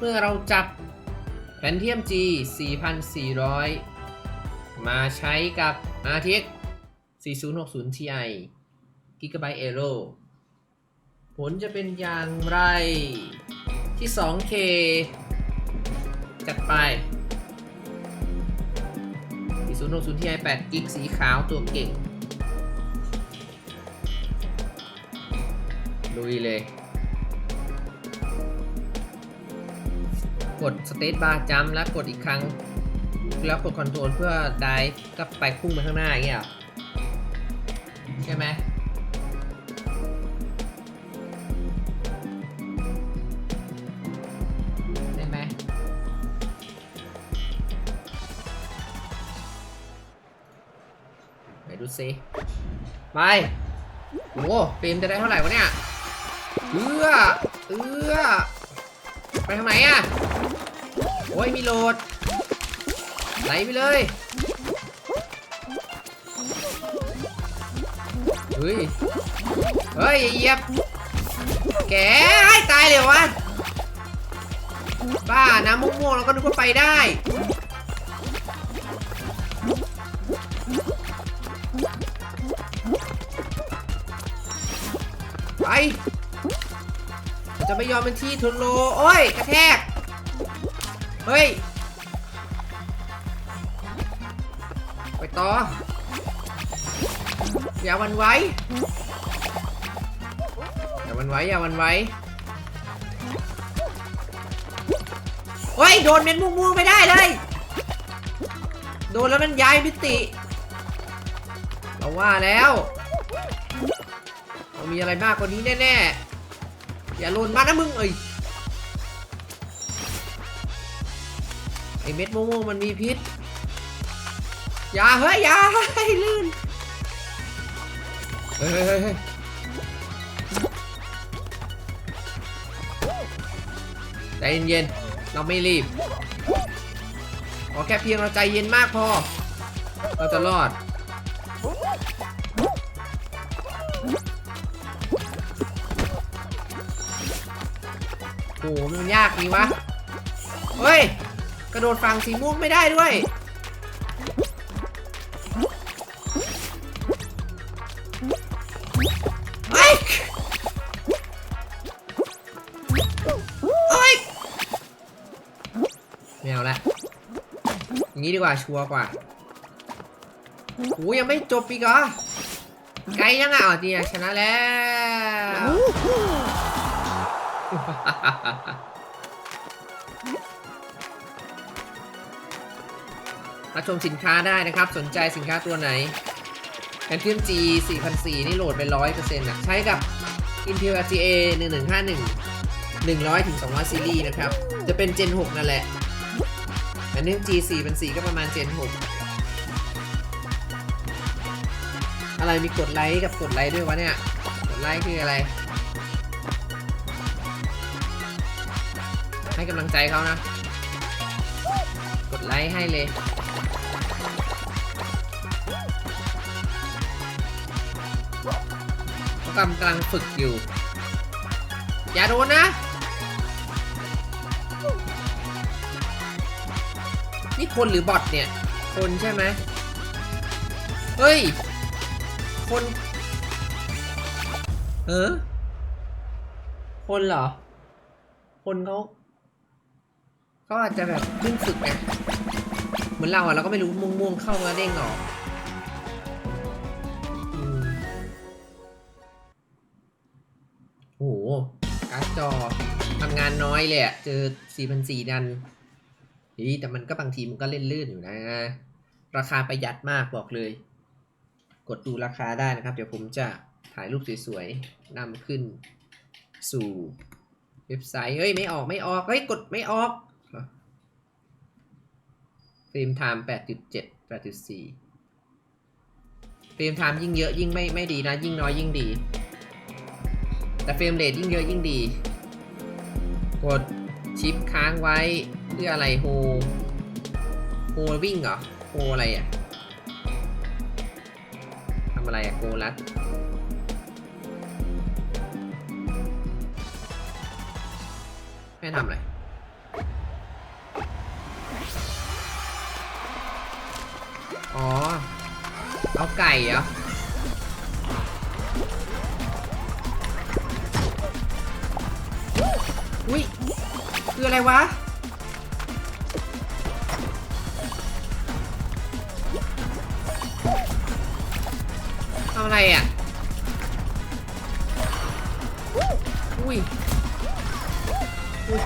เมื่อเราจับแพนเทียม G 4400 มาใช้กับ RTX 4060 Ti Gigabyte Aero ผลจะเป็นอย่างไรที่ 2K จัดไป 4060 Ti 8กิกสีขาวตัวเก่ง ลุยเลย กดสเตตบาร์จัมแล้วกดอีกครั้ง แล้วกดคอนโทรลเพื่อได้ก็ไปพุ่งไปข้างหน้าอย่างเงี้ยใช่ไหมได้ไหมไหนดูซิไปโอ้เฟรมจะได้เท่าไหร่วะเนี่ย เอื้อ เอื้อ ไปทางไหนอะ อ้ยมีโหลด ไหลไปเลย เฮ้ย เฮ้ยอย่าเหยียบ แกให้ตายเลยวะ บ้าน้ำม่วงๆเราก็นึกว่าไปได้ไปจะไม่ยอมเป็นที่ทุนโล โอ้ย กระแทก เฮ้ย ไปต่อ อย่าหวันไหวอย่าหวันไหวอย่าหวันไหวเฮ้ย โดนเม็ดม่วงๆไม่ได้เลย โดนแล้วมันย้ายมิติ เราว่าแล้วต้องมีอะไรมากกว่านี้แน่ๆ อย่าหล่นมานะมึงเอ้ย เม็ดม่วงมันมีพิษ อย่าเฮ้ยอย่าให้ลื่นเฮ้ยเฮ้ยเฮ้ยใจเย็นๆ เราไม่รีบ ขอแค่เพียงเราใจเย็นมากพอ เราจะรอด โอ้โหมันยากนี่วะ เฮ้ย กระโดดฝั่งสีม่วงไม่ได้ด้วย เฮ้ย เฮ้ยไม่เอาละอย่างนี้ดีกว่าชัวร์กว่าโอ้ยังไม่จบอีกเหรอไกลยังอะอ๋อเดียชนะแล้ว มาชมสินค้าได้นะครับ สนใจสินค้าตัวไหนแอนเทียม G 4004 นี่โหลดไป 100%นะใช้กับ Intel RGA 1151 100ถึง200 ซีรีส์นะครับ จะเป็น Gen 6 นั่นแหละแอนเทียม G 4004 ก็ประมาณ Gen 6 อะไรมีกดไลค์กับกดไลค์ด้วยวะเนี่ย กดไลค์คืออะไร ให้กำลังใจเขานะ กดไลค์ให้เลย กำลังฝึกอยู่ อย่าโดนนะ นี่คนหรือบอทเนี่ย คนใช่ไหมเฮ้ย คนเออคนเหรอ คนเขาเขาอาจจะแบบเพิ่งฝึกไงเหมือนเราอะเราก็ไม่รู้ม่วงๆเข้ามาเด้งออก การ์ดจอทำงานน้อยเลยอะเจอ 4,400ดันเฮ้ยแต่มันก็บางทีมันก็เล่นลื่นอยู่นะ ราคาประหยัดมากบอกเลย กดดูราคาได้นะครับ เดี๋ยวผมจะถ่ายรูปสวยๆนำขึ้นสู่เว็บไซต์ เฮ้ย ไม่ออกไม่ออก เฮ้ย กดไม่ออกฟิล์มไทม์8.7 8.4ฟิล์มไทม์ยิ่งเยอะยิ่งไม่ไม่ดีนะ ยิ่งน้อยยิ่งดี แต่เฟรมเรทยิ่งเยอะยิ่งดี กดชิปค้างไว้เพื่ออะไรโฮโฮวิ่งเหรอโฮอะไรอะทำอะไรอะโกลัดไม่ทำอะไรอ๋อ เอาไก่เหรอ อุ้ยคืออะไรวะ ทำอะไรอะ อุ้ย อุ้ย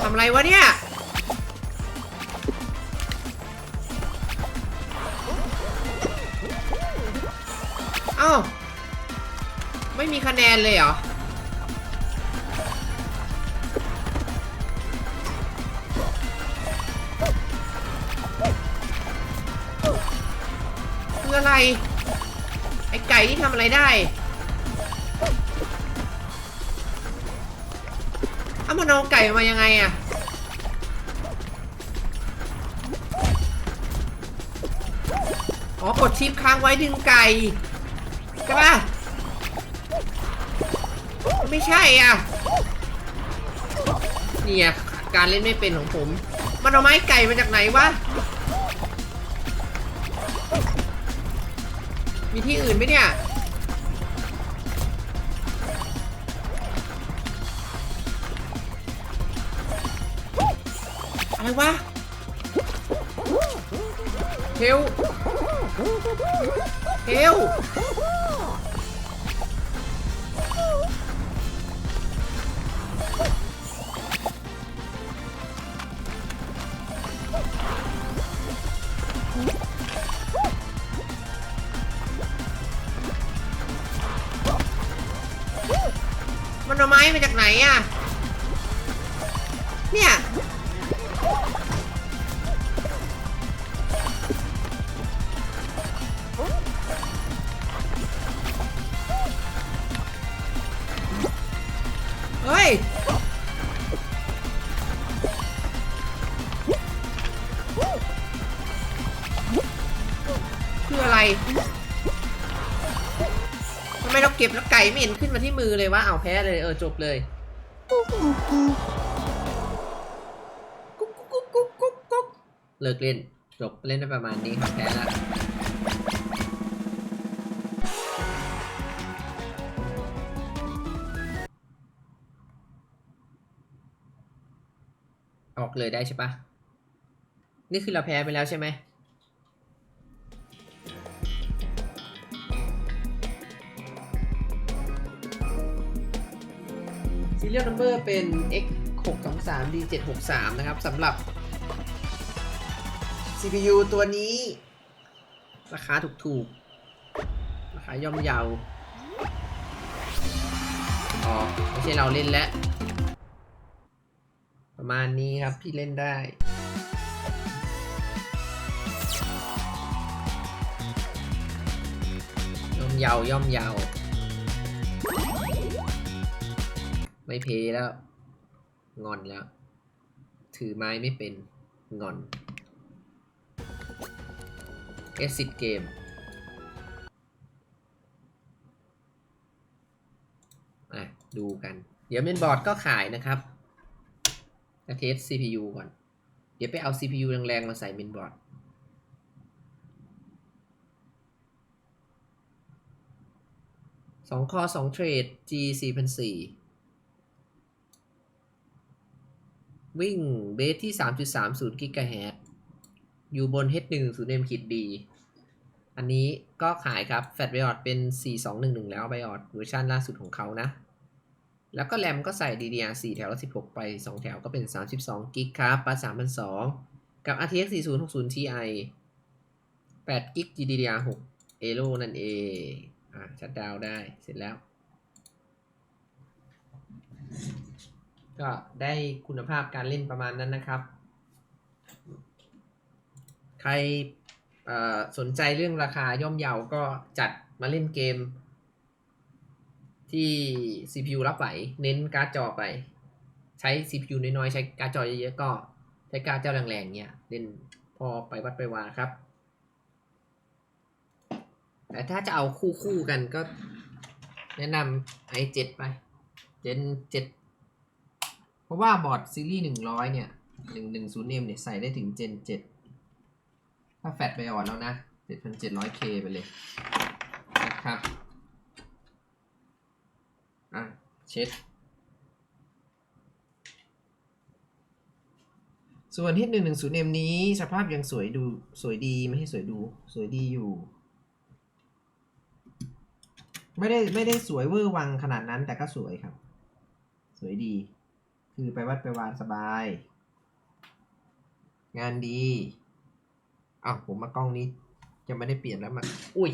ทำอะไรวะเนี่ยอ้า ไม่มีคะแนนเลยเหรอ คืออะไร ไอ้ไก่ที่ทำอะไรได้เอามันเอาไก่มายังไงอะอ๋อ กดชิปค้างไว้ดึงไก่ใช่ปะ ไม่ใช่อะเนี่ยการเล่นไม่เป็นของผม มันเอาไม้ไก่มาจากไหนวะ มีที่อื่นไหมเนี่ยอะไรวะเฮลเฮล มันเอาไม้มาจากไหนอะ ไก่ไม่เห็นขึ้นมาที่มือเลยวะเอาแพ้เลยเออจบเลยกุ๊กกุ๊กกุ๊กกุ๊กกุ๊กกุ๊กเลิกเล่นจบเล่นได้ประมาณนี้ครับแพ้แล้วออกเลยได้ใช่ปะนี่คือเราแพ้ไปแล้วใช่ไหม Serial number เป็น x 6 2 3 d 7 6 3นะครับสำหรับ CPU ตัวนี้ ราคาถูกๆ ราคาย่อมเยาอ๋อ ไม่ใช่เราเล่นแล้ว ประมาณนี้ครับที่เล่นได้ย่อมเยาย่อมเยา ไม่เพลย์แล้ว งอนแล้ว ถือไม้ไม่เป็นงอนเอซิดเกมอะ ดูกัน เดี๋ยวเมนบอร์ดก็ขายนะครับเทส CPU ก่อน เดี๋ยวไปเอา CPU แรงๆ มาใส่เมนบอร์ดสองคอสองเทรด G 4 0 0 วิ่งเบสที่ 3.30กิกะเฮิรตอยู่บน H1 0 M ขีด B อันนี้ก็ขายครับ แฟลชไบออดเป็น 4211 แล้วไบออดเวอร์ชันล่าสุดของเขานะ แล้วก็แรมก็ใส่ DDR4 แถวละ16 ไป 2 แถวก็เป็น 32กิกครับปัส3002 กับ RTX 4060 Ti 8กิก GDDR6 Elo นั่นเองอะชัดดาวได้เสร็จแล้ว ก็ได้คุณภาพการเล่นประมาณนั้นนะครับ ใครสนใจเรื่องราคาย่อมเยาก็จัดมาเล่นเกม ที่ CPU รับไหว เน้นการ์ดจอไป ใช้ CPU น้อยๆ ใช้การ์ดจอเยอะๆ ก็ใช้การ์ดจอแรงๆ เนี่ยเล่นพอไปวัดไปวาครับ แต่ถ้าจะเอาคู่ๆกันก็แนะนำ i7 ไป Gen 7 เพราะว่าบอร์ดซีรีส์หนึ่งร้อยเนี่ยหนึ่งหนึ่งศูนย์เอ็มเนี่ยใส่ได้ถึงเจนเจ็ดถ้าแฟตไปอ่อนแล้วนะเจ็ดพันเจ็ดร้อยเคไปเลยนะครับ อะ เช็ด ส่วนที่หนึ่งหนึ่งศูนย์เอ็มนี้ สภาพยังสวยดูสวยดีไม่ใช่สวยดูสวยดีอยู่ไม่ได้ไม่ได้สวยเวอร์วังขนาดนั้นแต่ก็สวยครับ สวยดี คือไปวัดไปวานสบาย งานดีอ้าวผมมากล้องนี้ จะไม่ได้เปลี่ยนแล้วมาอุ้ย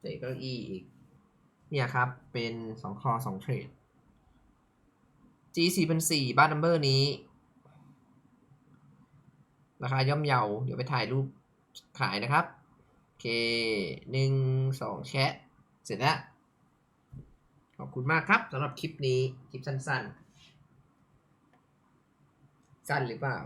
เตะเก้าอี้อีก เนี่ยครับ เป็นสองคอสองเทรด G 4 0 0บ้านนัมเบอร์นี้ ราคาย่อมเยา เดี๋ยวไปถ่ายรูปขายนะครับ โอเคหนึ่งสองแชะ เสร็จแล้ว ขอบคุณมากครับสำหรับคลิปนี้ คลิปสั้น ๆ สั้นหรือเปล่า